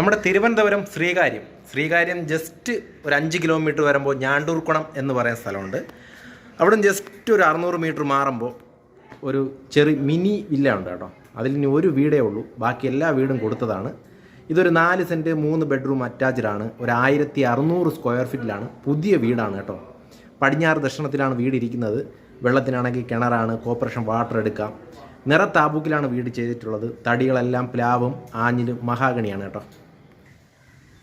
നമ്മുടെ തിരുവനന്തപുരം ശ്രീകാര്യം. ശ്രീകാര്യം ജസ്റ്റ് ഒരു അഞ്ച് കിലോമീറ്റർ വരുമ്പോൾ ഞാണ്ടൂർക്കുണം എന്ന് പറയുന്ന സ്ഥലമുണ്ട്. അവിടെ ജസ്റ്റ് ഒരു അറുന്നൂറ് മീറ്റർ മാറുമ്പോൾ ഒരു ചെറിയ മിനി വില്ല ഉണ്ട് കേട്ടോ. അതിൽ ഇനി ഒരു വീടേ ഉള്ളൂ. ബാക്കി എല്ലാ വീടും കൊടുത്തതാണ്. ഇതൊരു നാല് സെന്റ് മൂന്ന് ബെഡ്റൂം അറ്റാച്ച്ഡ് ആണ്. ഒരു ആയിരത്തി അറുന്നൂറ് സ്ക്വയർ ഫീറ്റിലാണ് പുതിയ വീടാണ് കേട്ടോ. പടിഞ്ഞാറ് ദക്ഷിണത്തിലാണ് വീട് ഇരിക്കുന്നത്. വെള്ളത്തിനാണെങ്കിൽ കിണറാണ് കോർപ്പറേഷൻ വാട്ടർ എടുക്കാം. നിറ താബൂക്കിലാണ് വീട് ചെയ്തിട്ടുള്ളത്. തടികളെല്ലാം പ്ലാവും ആഞ്ഞിലും മഹാഗണിയാണ് കേട്ടോ.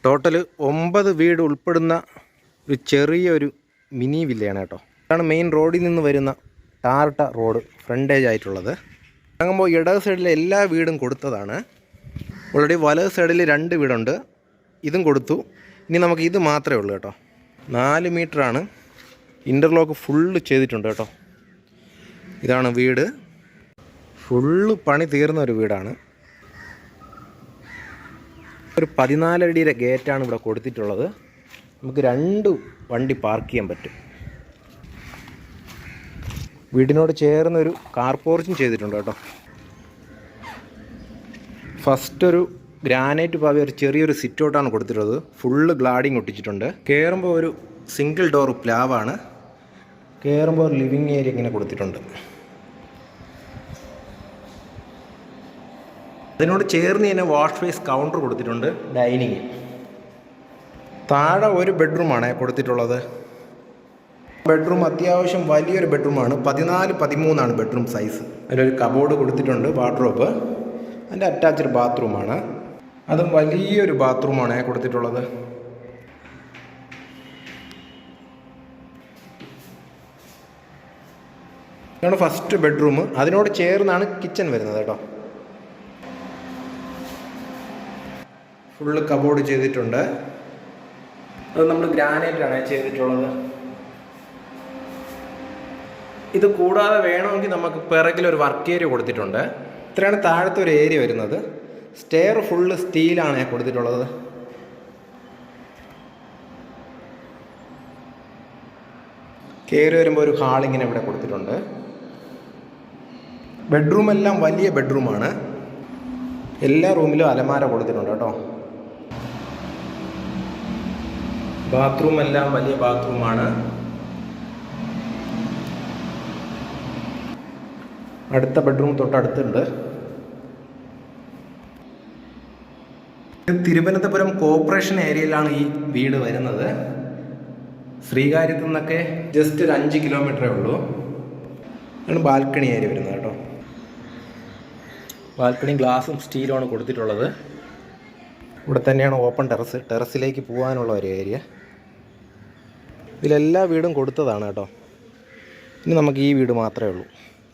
ടോട്ടൽ ഒമ്പത് വീട് ഉൾപ്പെടുന്ന ഒരു ചെറിയൊരു മിനി വില്ലയാണ് കേട്ടോ. ഇതാണ് മെയിൻ റോഡിൽ നിന്ന് വരുന്ന ടാർട്ട റോഡ് ഫ്രണ്ടേജ് ആയിട്ടുള്ളത്. ഇറങ്ങുമ്പോൾ ഇടത് സൈഡിലെ എല്ലാ വീടും കൊടുത്തതാണ്. ഓൾറെഡി വലത് സൈഡിൽ രണ്ട് വീടുണ്ട്. ഇതും കൊടുത്തു. ഇനി നമുക്ക് ഇത് മാത്രമേ ഉള്ളൂ കേട്ടോ. നാല് മീറ്ററാണ് ഇന്റർലോക്ക് ഫുള്ള് ചെയ്തിട്ടുണ്ട് കേട്ടോ. ഇതാണ് വീട്. ഫുള്ള് പണി തീർന്ന ഒരു വീടാണ്. ഒരു പതിനാലടിയുടെ ഗേറ്റാണ് ഇവിടെ കൊടുത്തിട്ടുള്ളത്. നമുക്ക് രണ്ട് വണ്ടി പാർക്ക് ചെയ്യാൻ പറ്റും. വീടിനോട് ചേർന്നൊരു കാർ പോർച്ചും ചെയ്തിട്ടുണ്ട് കേട്ടോ. ഫസ്റ്റ് ഒരു ഗ്രാനൈറ്റ് പാവി ഒരു ചെറിയൊരു സിറ്റ് ഔട്ടാണ് കൊടുത്തിട്ടുള്ളത്. ഫുള്ള് ഗ്ലാഡിങ് ഒട്ടിച്ചിട്ടുണ്ട്. കയറുമ്പോൾ ഒരു സിംഗിൾ ഡോർ പ്ലാവാണ്. കയറുമ്പോൾ ഒരു ലിവിങ് ഏരിയ ഇങ്ങനെ കൊടുത്തിട്ടുണ്ട്. അതിനോട് ചേർന്ന് തന്നെ വാഷ് ഫേസ് കൗണ്ടർ കൊടുത്തിട്ടുണ്ട് ഡൈനിങ് താഴെ ഒരു ബെഡ്റൂമാണ് കൊടുത്തിട്ടുള്ളത്. ബെഡ്റൂം അത്യാവശ്യം വലിയൊരു ബെഡ്റൂമാണ് പതിനാല് പതിമൂന്നാണ് ബെഡ്റൂം സൈസ് അതിലൊരു കബോർഡ് കൊടുത്തിട്ടുണ്ട് വാർഡ്രോബ് അതിന്റെ അറ്റാച്ച്ഡ് ബാത്റൂമാണ് അതും വലിയൊരു ബാത്റൂമാണ് കൊടുത്തിട്ടുള്ളത്. ഇതാണ് ഫസ്റ്റ് ബെഡ്റൂം അതിനോട് ചേർന്നാണ് കിച്ചൺ വരുന്നത് കേട്ടോ. ഫുള്ള് കബോർഡ് ചെയ്തിട്ടുണ്ട്. അത് നമ്മൾ ഗ്രാനൈറ്റാണ് ചെയ്തിട്ടുള്ളത്. ഇത് കൂടാതെ വേണമെങ്കിൽ നമുക്ക് പിറകിൽ ഒരു വർക്ക് ഏരിയ കൊടുത്തിട്ടുണ്ട്. ഇത്രയാണ് താഴത്തെ ഒരു ഏരിയ വരുന്നത്. സ്റ്റെയർ ഫുള്ള് സ്റ്റീലാണ് കൊടുത്തിട്ടുള്ളത്. കയറി വരുമ്പോൾ ഒരു ഹാളിങ്ങനെ ഇവിടെ കൊടുത്തിട്ടുണ്ട്. ബെഡ്റൂമെല്ലാം വലിയ ബെഡ്റൂമാണ് എല്ലാ റൂമിലും അലമാര കൊടുത്തിട്ടുണ്ട് കേട്ടോ. ബാത്റൂം എല്ലാം വലിയ ബാത്റൂമാണ്. അടുത്ത ബെഡ്റൂം തൊട്ടടുത്തുണ്ട്. തിരുവനന്തപുരം കോർപ്പറേഷൻ ഏരിയയിലാണ് ഈ വീട് വരുന്നത്. ശ്രീകാര്യത്തു നിന്നൊക്കെ ജസ്റ്റ് ഒരു അഞ്ച് കിലോമീറ്ററേ ഉള്ളൂ. ആണ് ബാൽക്കണി ഏരിയ വരുന്നത് കേട്ടോ. ബാൽക്കണി ഗ്ലാസും സ്റ്റീലുമാണ് കൊടുത്തിട്ടുള്ളത്. ഇവിടെ തന്നെയാണ് ഓപ്പൺ ടെറസ്. ടെറസിലേക്ക് പോകാനുള്ള ഒരു ഏരിയ. ഇതിലെല്ലാ വീടും കൊടുത്തതാണ് കേട്ടോ. ഇനി നമുക്ക് ഈ വീട് മാത്രമേ ഉള്ളൂ.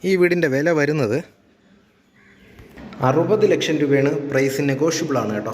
ഈ വീടിന്റെ വില വരുന്നത് അറുപത് ലക്ഷം രൂപയാണ്. പ്രൈസ് നെഗോഷ്യബിളാണ് കേട്ടോ.